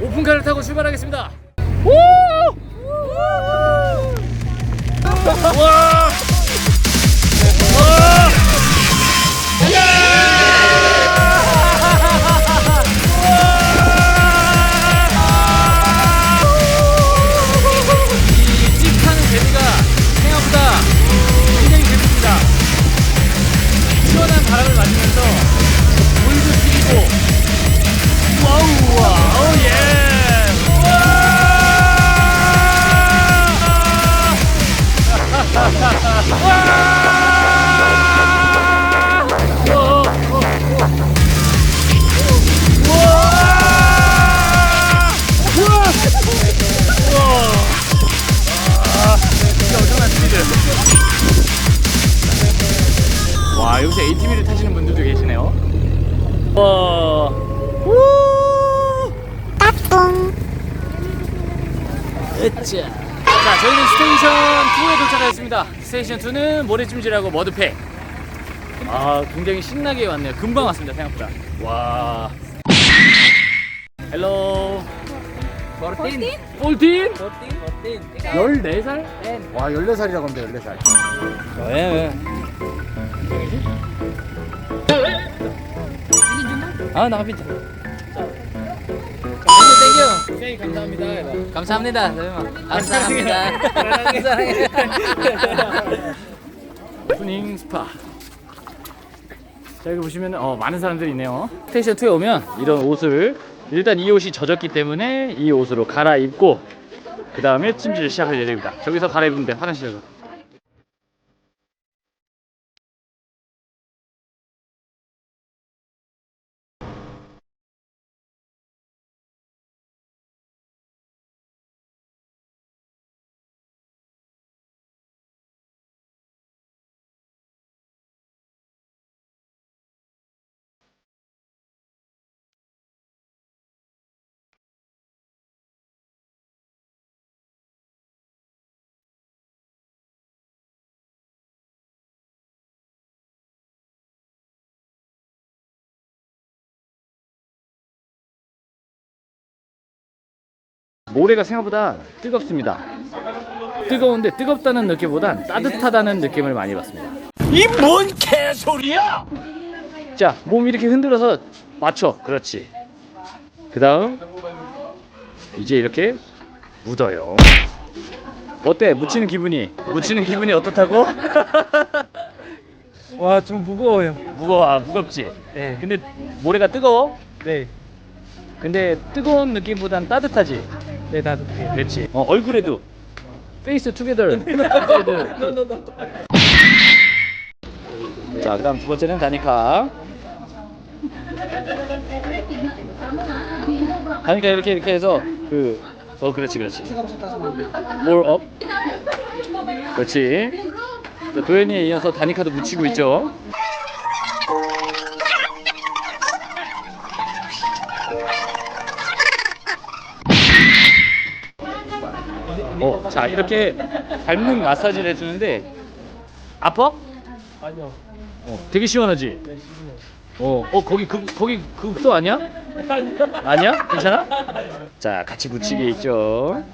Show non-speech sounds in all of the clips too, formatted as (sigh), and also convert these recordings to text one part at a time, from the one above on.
오픈카를 타고 출발하겠습니다. 와! 와 여기서 ATV를 타시는 분들도 계시네요. 와. 우. 으쌰. 자, 저희는 스테이션 2에 도착하였습니다. 스테이션 2는 모래찜질하고 머드팩. 아, 굉장히 신나게 왔네요. 금방 왔습니다, 생각보다. 와. 헬로. 14? 14? 14살? 와, 14살이라고 합니다, 14살. 왜, 왜? 아, 나가빈다. 땡큐. 감사합니다. 감사합니다. 감사합니다. (laughs) 사랑해. 푸닝 스파. 자, 여기 보시면 어, 많은 사람들이 있네요. 스테이션 2에 오면 이런 옷을 일단 이 옷이 젖었기 때문에 이 옷으로 갈아입고 그 다음에 찜질을 시작할 예정입니다. 저기서 갈아입으면 돼, 화장실에서. 모래가 생각보다 뜨겁습니다. 뜨거운데 뜨겁다는 느낌보단 따뜻하다는 느낌을 많이 받습니다. 이 뭔 개소리야! 자, 몸 이렇게 흔들어서 맞춰. 그렇지. 그 다음, 이제 이렇게 묻어요. 어때? 묻히는 기분이? 묻히는 기분이 어떻다고? (laughs) 와 좀 무거워요. 무거워, 아, 무겁지? 네. 근데 모래가 뜨거워? 네. 근데 뜨거운 느낌보단 따뜻하지? 네 따뜻해요. 그렇지. 어, 얼굴에도. 페이스 투게더. (laughs) 자, 그 다음 두 번째는 다니카. 다니까 이렇게 이렇게 해서 그, 어, 그렇지, 그렇지. more up. 그렇지. 자, 도현이에 이어서 다니카도 묻히고 있죠. 자, 이렇게 밟는 마사지를 해주는데, 아파? 아니요. 어, 되게 시원하지? 네 시원해요. 어, 어 거기 그 거기 극소 아니야? 아니야? 괜찮아? 자, 같이 붙이게 있죠.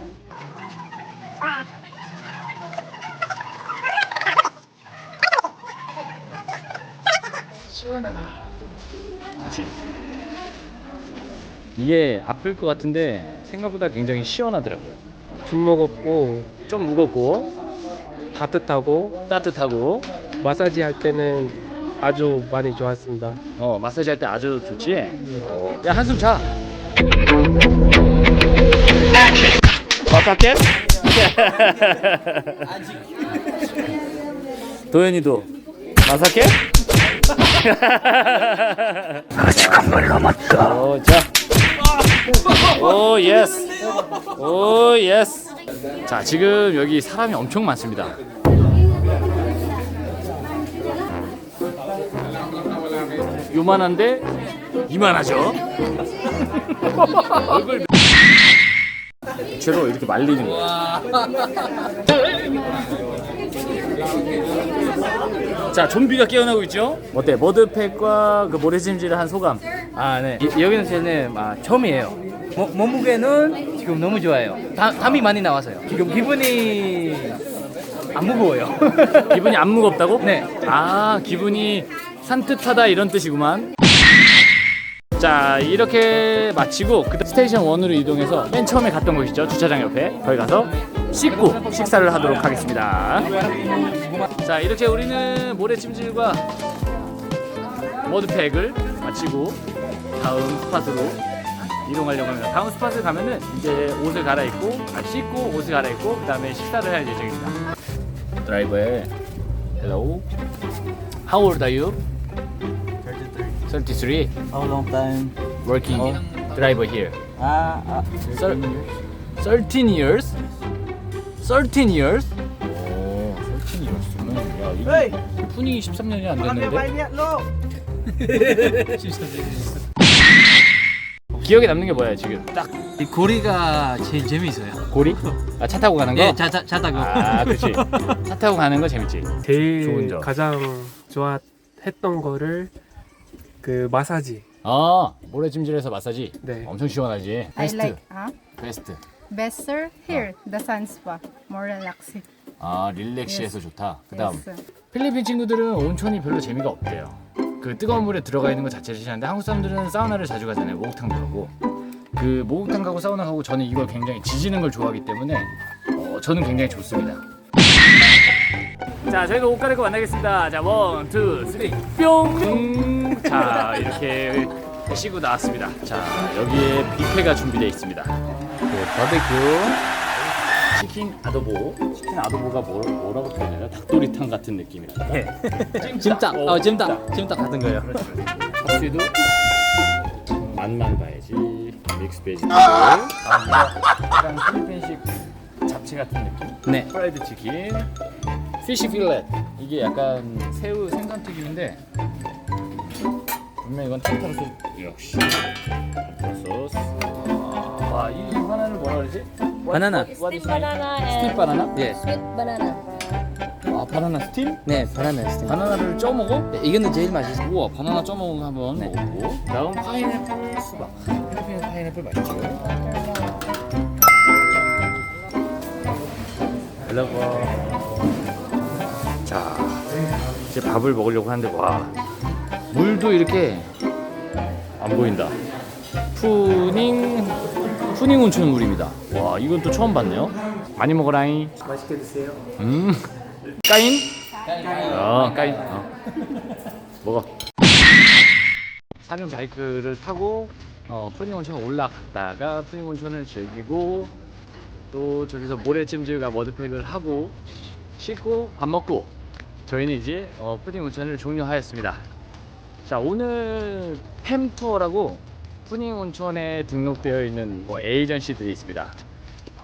그렇지. 이게 아플 것 같은데 생각보다 굉장히 시원하더라고요. 좀 무겁고 좀 무겁고 따뜻하고 따뜻하고 마사지 할 때는 아주 많이 좋았습니다. 어 마사지 할 때 아주 좋지. 어. 야 한숨 자. 어떻게? (laughs) 도현이도 마사케? (laughs) 아직 한발 남았다. 어, 자. 오 예스. 오 예스. 자 지금 여기 사람이 엄청 많습니다. 요만한데 이만하죠. (laughs) 채로 이렇게 말리는 거야. 자, 좀비가 깨어나고 있죠? 어때? 머드팩과 그 모래찜질을 한 소감. 아, 네. 이- 여기는 저는 아, 처음이에요. 모- 몸무게는 지금 너무 좋아요. 담, 담이 많이 나와서요. 지금 기분이 안 무거워요. (laughs) 기분이 안 무겁다고? 네. 아 기분이 산뜻하다 이런 뜻이구만. 자 이렇게 마치고 그 스테이션 1으로 이동해서 맨 처음에 갔던 곳이죠 주차장 옆에 거기 가서 씻고 식사를 하도록 하겠습니다. 자 이렇게 우리는 모래찜질과 머드팩을 마치고 다음 스팟으로 이동하려고 합니다. 다음 스팟을 가면은 이제 옷을 갈아입고 아, 씻고 옷을 갈아입고 그 다음에 식사를 할 예정입니다. 드라이버에 Hello. How old are you? 33. How long time? Working driver here. 아, 아 Thir- 13 years? 13 years? 오, 13 years면 야 이거 푸닝이 13년이 안 됐는데 (laughs) 기억에 남는 게 뭐야 지금 딱 이 고리가 제일 재미있어요. 고리? (laughs) 아 차 타고 가는 거? 예, 자, 자, 자 타고. 아 그치 (laughs) 차 타고 가는 거 재밌지 좋은 제일 점. 가장 좋아했던 거를 그 마사지. 아 모래찜질에서 마사지 네. 엄청 시원하지 I 베스트 like huh? 베스트 best sir here the sun spa more relaxing. 아 릴렉시해서 좋다 그 다음 Yes. 필리핀 친구들은 온천이 별로 재미가 없대요. 그 뜨거운 물에 들어가 있는 것 자체를 싫어하는데 한국 사람들은 사우나를 자주 가잖아요. 목욕탕도 가고. 그 목욕탕 가고 사우나 가고 저는 이걸 굉장히 지지는 걸 좋아하기 때문에 어, 저는 굉장히 좋습니다. 자, 저희도 옷 갈아입고 만나겠습니다. 자, 원, 투, 쓰리, 뿅! 자, 이렇게 쉬고 나왔습니다. 자, 여기에 뷔페가 준비되어 있습니다. 그 바베큐, 치킨 아도보. 치킨 아도보가 뭐, 뭐라고 표현해요? 닭도리탕 같은 느낌이랄까? (laughs) 찜닭. 어, 찜닭. 찜닭 같은 거요. 섭씨도 맛만 봐야지. 믹스 베지터블. 아, 약간 필리핀식 잡채 같은 느낌? 네. 프라이드 치킨. 피시 필렛. 이게 약간 새우 생선 튀김인데 분명 이건 타르타르 소스 역시 타르타르 소스. 와, 이 하나는 뭐라 그러지? 바나나. What is Steamed banana and 스팀 바나나? 예. sweet banana. 아, 바나나 스팀? 네, 바나나 스팀. 바나나를 쪄 먹어? 네, 이거는 제일 맛있어 요. 우와 바나나 쪄 먹은 거 한번 네. 먹어보고 다음 파인애플 수박 필리핀 파인애플 맛있죠 헬로버 자 이제 밥을 먹으려고 하는데 와 물도 이렇게 안 보인다 푸닝 푸닝 온천 물입니다. 와 이건 또 처음 봤네요. 많이 먹어라잉. 맛있게 드세요. 음. 까인? 어 까인. 어. 먹어. 사륜 바이크를 타고 어, 푸닝 온천 올라갔다가 푸닝 온천을 즐기고 또 저기서 모래찜질과 머드팩을 하고 씻고 밥 먹고 저희는 이제 어, 푸닝 온천을 종료하였습니다. 자 오늘 팸 투어라고 푸닝 온천에 등록되어 있는 뭐 에이전시들이 있습니다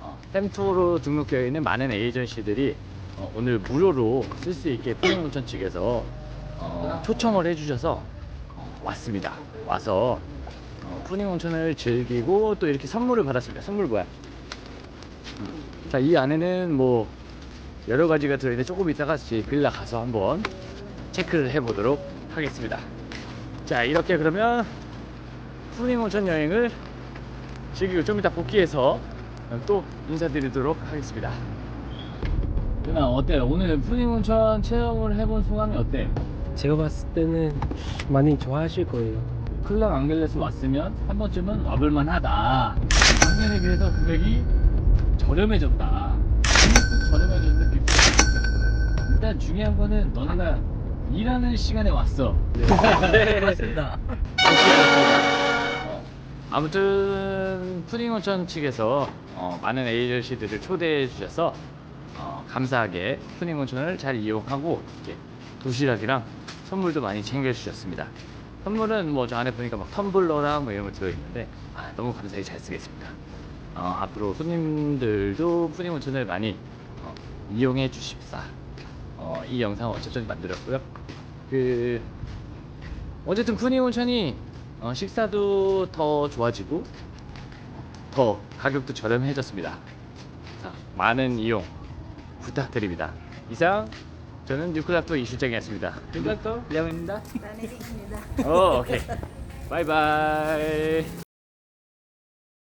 어, 팸 투어로 등록되어 있는 많은 에이전시들이 어, 오늘 무료로 쓸 수 있게 푸닝 온천 측에서 어, 초청을 해주셔서 어, 왔습니다. 와서 어, 푸닝 온천을 즐기고 또 이렇게 선물을 받았습니다. 선물 뭐야? 음, 자, 이 안에는 뭐 여러 가지가 들어있는데 조금 이따가 제 빌라 가서 한번 체크를 해보도록 하겠습니다. 자, 이렇게 그러면 푸닝 온천 여행을 즐기고 좀 이따 복귀해서 또 인사드리도록 하겠습니다. 누나 어때요? 오늘 푸딩 온천 체험을 해본 소감이 어때? 제가 봤을 때는 많이 좋아하실 거예요. 클락 앙겔레스 왔으면 한 번쯤은 와볼만 하다. 작년에 비해서 금액이 저렴해졌다. 금액도 저렴해졌는데 비싸. 일단 중요한 거는 너네가 일하는 시간에 왔어. 네, (laughs) 맞습니다. 어, 아무튼 푸딩 온천 측에서 어, 많은 에이전시들을 초대해 주셔서 어, 감사하게 푸딩 온천을 잘 이용하고 이렇게 도시락이랑 선물도 많이 챙겨 주셨습니다. 선물은 뭐 저 안에 보니까 막 텀블러랑 뭐 이런 거 들어있는데 아, 너무 감사히 잘 쓰겠습니다. 어, 앞으로 손님들도 푸딩 온천을 많이 어, 이용해 주십사. 어, 이 영상을 어쨌든 만들었고요. 그 어쨌든 푸닝 온천이 어, 식사도 더 좋아지고 더 가격도 저렴해졌습니다. 자, 많은 이용 부탁드립니다. 이상 저는 뉴클락도 이실장이었습니다. 뉴클락도 량입니다. 오, 오케이. 바이바이.